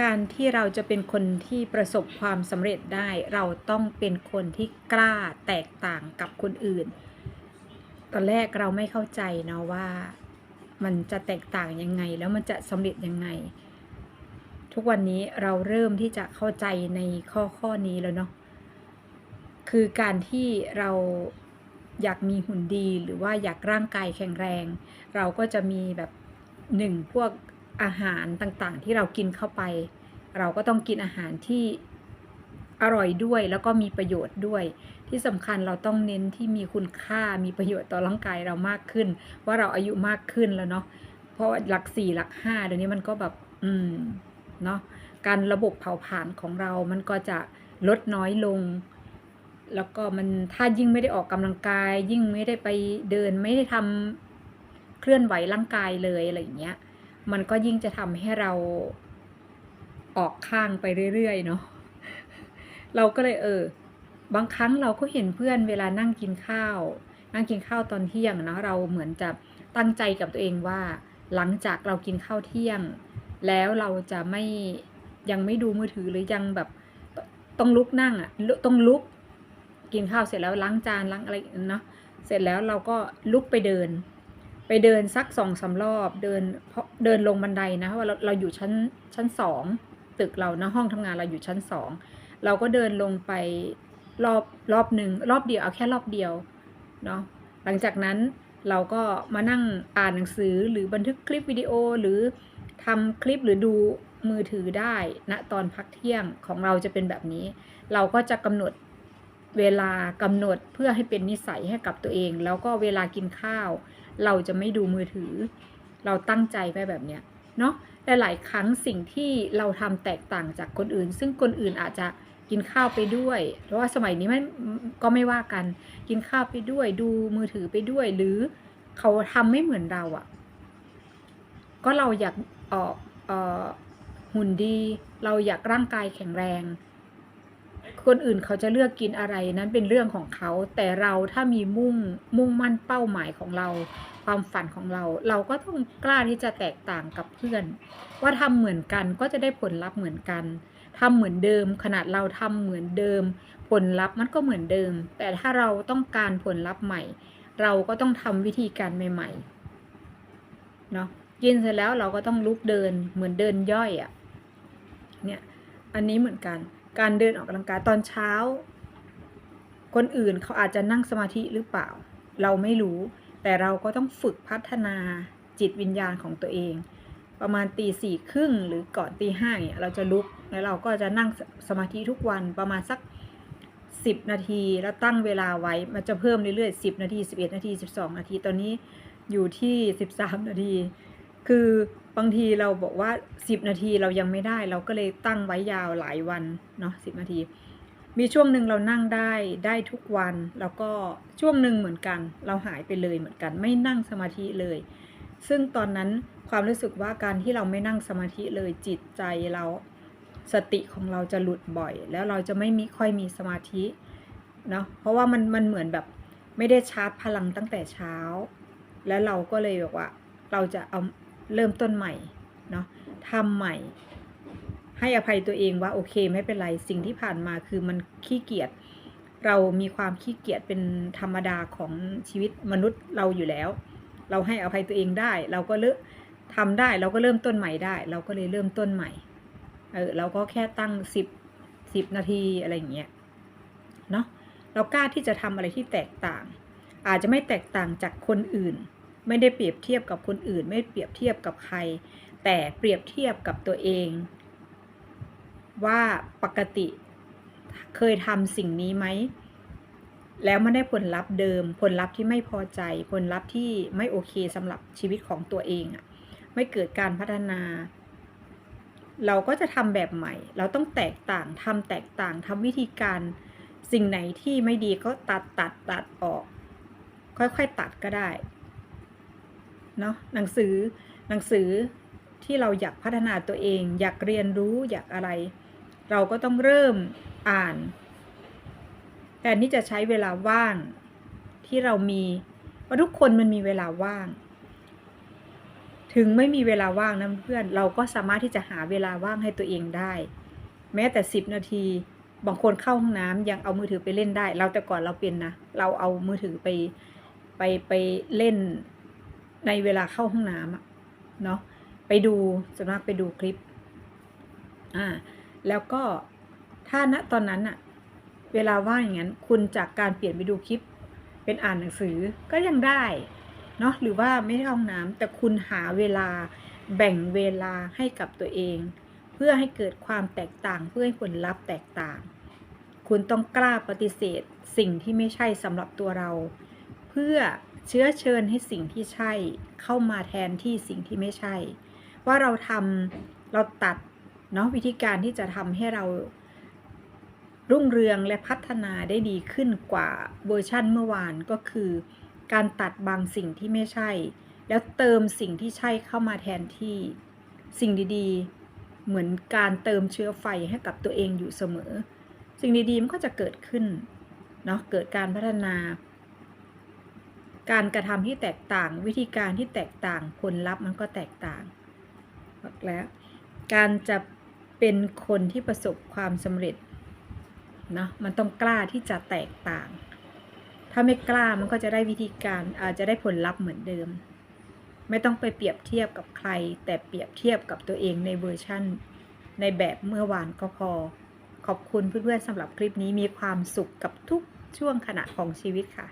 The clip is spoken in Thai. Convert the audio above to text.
การที่เราจะเป็นคนที่ประสบความสำเร็จได้ เราต้องเป็นคนที่กล้าแตกต่างกับคนอื่น ตอนแรกเราไม่เข้าใจเนาะว่ามันจะแตกต่างยังไง แล้วมันจะสำเร็จยังไง ทุกวันนี้เราเริ่มที่จะเข้าใจในข้อข้อนี้แล้วเนาะคือการที่เราอยากมีหุ่นดีหรือว่าอยากร่างกายแข็งแรง เราก็จะมีแบบหนึ่งพวก อาหารต่างๆ ที่เรากินเข้าไป เราก็ต้องกินอาหารที่อร่อยด้วยแล้วก็มีประโยชน์ด้วย ที่สำคัญเราต้องเน้นที่มีคุณค่ามีประโยชน์ต่อร่างกายเรามากขึ้น ว่าเราอายุมากขึ้นแล้วเนาะเพราะหลักสี่หลักห้าเดี๋ยวนี้มันก็แบบอืมเนาะการระบบเผาผลาญของเรา มันก็จะลดน้อยลง แล้วก็มันถ้ายิ่งไม่ได้ออกกำลังกาย ยิ่งไม่ได้ไปเดินไม่ได้ทำเคลื่อนไหวร่างกายเลยอะไรอย่างเงี้ย มันก็ยิ่งจะทำให้เราออกข้างไปเรื่อยๆเนาะเราก็เลยเออ บางครั้งเราก็เห็นเพื่อนเวลานั่งกินข้าว นั่งกินข้าวตอนเที่ยงเนาะเราเหมือนจะตั้งใจกับตัวเองว่า หลังจากเรากินข้าวเที่ยง แล้วเราจะไม่ยังไม่ดูมือถือหรือยังแบบต้องลุกนั่งอะต้องลุกกินข้าวเสร็จแล้วล้างจานล้างอะไรเนาะเสร็จแล้วเราก็ลุกไปเดิน ไปเดินสักสองสารอบเดินเพราะเดินลงบันไดนะเพราะว่าเราเราอยู่ชั้นชั้นสองตึกเรานะห้องทำงานเราอยู่ชั้นสองเราก็เดินลงไปรอบรอบหนึ่งรอบเดียวเอาแค่รอบเดียวเนาะหลังจากนั้นเราก็มานั่งอ่านหนังสือหรือบันทึกคลิปวิดีโอหรือทำคลิปหรือดูมือถือได้ณตอนพักเที่ยงของเราจะเป็นแบบนี้ เราก็จะกำหนด เวลากำหนดเพื่อให้เป็นนิสัยให้กับตัวเอง แล้วก็เวลากินข้าว เราจะไม่ดูมือถือ เราตั้งใจไปแบบเนี้ยเนาะแต่หลายครั้งสิ่งที่เราทำแตกต่างจากคนอื่น ซึ่งคนอื่นอาจจะกินข้าวไปด้วย เพราะว่าสมัยนี้มันก็ไม่ว่ากัน กินข้าวไปด้วย ดูมือถือไปด้วย หรือเขาทำไม่เหมือนเราอะ่ะ ก็เราอยากเออเออหุ่นดี เราอยากร่างกายแข็งแรง คนอื่นเขาจะเลือกกินอะไรนั้นเป็นเรื่องของเขา แต่เราถ้ามีมุ่งมุ่งมั่นเป้าหมายของเรา ความฝันของเรา เราก็ต้องกล้าที่จะแตกต่างกับเพื่อน ว่าทำเหมือนกันก็จะได้ผลลัพธ์เหมือนกันทำเหมือนเดิม ขนาดเราทำเหมือนเดิม ผลลัพธ์มันก็เหมือนเดิม แต่ถ้าเราต้องการผลลัพธ์ใหม่ เราก็ต้องทำวิธีการใหม่ๆเนาะกินเสร็จแล้วเราก็ต้องลุกเดินเหมือนเดินย่อยอะ่ะเนี่ยอันนี้เหมือนกัน การเดินออกกำลังกายตอนเช้า คนอื่นเขาอาจจะนั่งสมาธิหรือเปล่า เราไม่รู้ แต่เราก็ต้องฝึกพัฒนาจิตวิญญาณของตัวเอง ประมาณตีสี่ครึ่งหรือก่อนตีห้าเนี่ยเราจะลุกแล้วเราก็จะนั่งสมาธิทุกวันประมาณสักสิบนาที แล้วตั้งเวลาไว้มันจะเพิ่มเรื่อยๆสิบนาทีสิบเอ็ดนาทีสิบสองนาทีตอนนี้อยู่ที่สิบสามนาที คือบางทีเราบอกว่าสิบนาทีเรายังไม่ได้ เราก็เลยตั้งไว้ยาวหลายวันเนาะสิบนาที มีช่วงหนึ่งเรานั่งได้ได้ทุกวัน แล้วก็ช่วงหนึ่งเหมือนกัน เราหายไปเลยเหมือนกัน ไม่นั่งสมาธิเลย ซึ่งตอนนั้นความรู้สึกว่าการที่เราไม่นั่งสมาธิเลยจิตใจเราสติของเราจะหลุดบ่อย แล้วเราจะไม่มีค่อยมีสมาธิเนาะเพราะว่ามันมันเหมือนแบบไม่ได้ชาร์จพลังตั้งแต่เช้า แล้วเราก็เลยบอกว่า เราจะเอา เริ่มต้นใหม่เนาะทำใหม่ ให้อภัยตัวเองว่าโอเคไม่เป็นไรสิ่งที่ผ่านมาคือมันขี้เกียจเรามีความขี้เกียจเป็นธรรมดาของชีวิตมนุษย์เราอยู่แล้ว เราให้อภัยตัวเองได้ เราก็เลิกทำได้เราก็เริ่มต้นใหม่ได้ เราก็เลยเริ่มต้นใหม่เออเราก็แค่ตั้งสิบสิบนาทีอะไรอย่างเงี้ยเนาะเรากล้าที่จะทำอะไรที่แตกต่าง อาจจะไม่แตกต่างจากคนอื่น ไม่ได้เปรียบเทียบกับคนอื่น ไม่เปรียบเทียบกับใคร แต่เปรียบเทียบกับตัวเอง ว่าปกติเคยทำสิ่งนี้ไหม แล้วไม่ได้ผลลัพธ์เดิม ผลลัพธ์ที่ไม่พอใจ ผลลัพธ์ที่ไม่โอเคสำหรับชีวิตของตัวเองอะไม่เกิดการพัฒนา เราก็จะทำแบบใหม่ เราต้องแตกต่างทำแตกต่างทำวิธีการสิ่งไหนที่ไม่ดีก็ตัดตัดตัดออก ค่อยๆตัดก็ได้ เนาะหนังสือหนังสือที่เราอยากพัฒนาตัวเอง อยากเรียนรู้อยากอะไร เราก็ต้องเริ่มอ่าน แต่นี่จะใช้เวลาว่างที่เรามีว่าทุกคนมันมีเวลาว่าง ถึงไม่มีเวลาว่างนะเพื่อนเราก็สามารถที่จะหาเวลาว่างให้ตัวเองได้ แม้แต่สิบนาทีบางคนเข้าห้องน้ำยังเอามือถือไปเล่นได้ เราแต่ก่อนเราเป็นนะ เราเอามือถือไปไปไปเล่น ในเวลาเข้าห้องน้ำอะเนาะไปดูส่วนมากไปดูคลิปอ่าแล้วก็ถ้าณตอนนั้นอะเวลาว่างอย่างนั้น คุณจากการเปลี่ยนไปดูคลิป เป็นอ่านหนังสือก็ยังได้เนาะหรือว่าไม่ได้ห้องน้ำแต่คุณหาเวลาแบ่งเวลาให้กับตัวเอง เพื่อให้เกิดความแตกต่างเพื่อให้ผลลัพธ์แตกต่าง คุณต้องกล้าปฏิเสธสิ่งที่ไม่ใช่สำหรับตัวเรา เพื่อ เชื้อเชิญให้สิ่งที่ใช่เข้ามาแทนที่สิ่งที่ไม่ใช่ ว่าเราทำเราตัดเนาะวิธีการที่จะทำให้เรารุ่งเรืองและพัฒนาได้ดีขึ้นกว่าเวอร์ชั่นเมื่อวานก็คือ การตัดบางสิ่งที่ไม่ใช่ แล้วเติมสิ่งที่ใช่เข้ามาแทนที่ สิ่งดีๆ เหมือนการเติมเชื้อไฟให้กับตัวเองอยู่เสมอ สิ่งดีๆมันก็จะเกิดขึ้นเนาะเกิดการพัฒนา การกระทำที่แตกต่าง วิธีการที่แตกต่างผลลัพธ์มันก็แตกต่างบอกแล้วการจะเป็นคนที่ประสบความสำเร็จเนาะมันต้องกล้าที่จะแตกต่าง ถ้าไม่กล้ามันก็จะได้วิธีการอาจจะได้ผลลัพธ์เหมือนเดิม ไม่ต้องไปเปรียบเทียบกับใคร แต่เปรียบเทียบกับตัวเองในเวอร์ชั่น ในแบบเมื่อวานก็พอ ขอบคุณเพื่อนๆสำหรับคลิปนี้มีความสุขกับทุกช่วงขณะของชีวิตค่ะ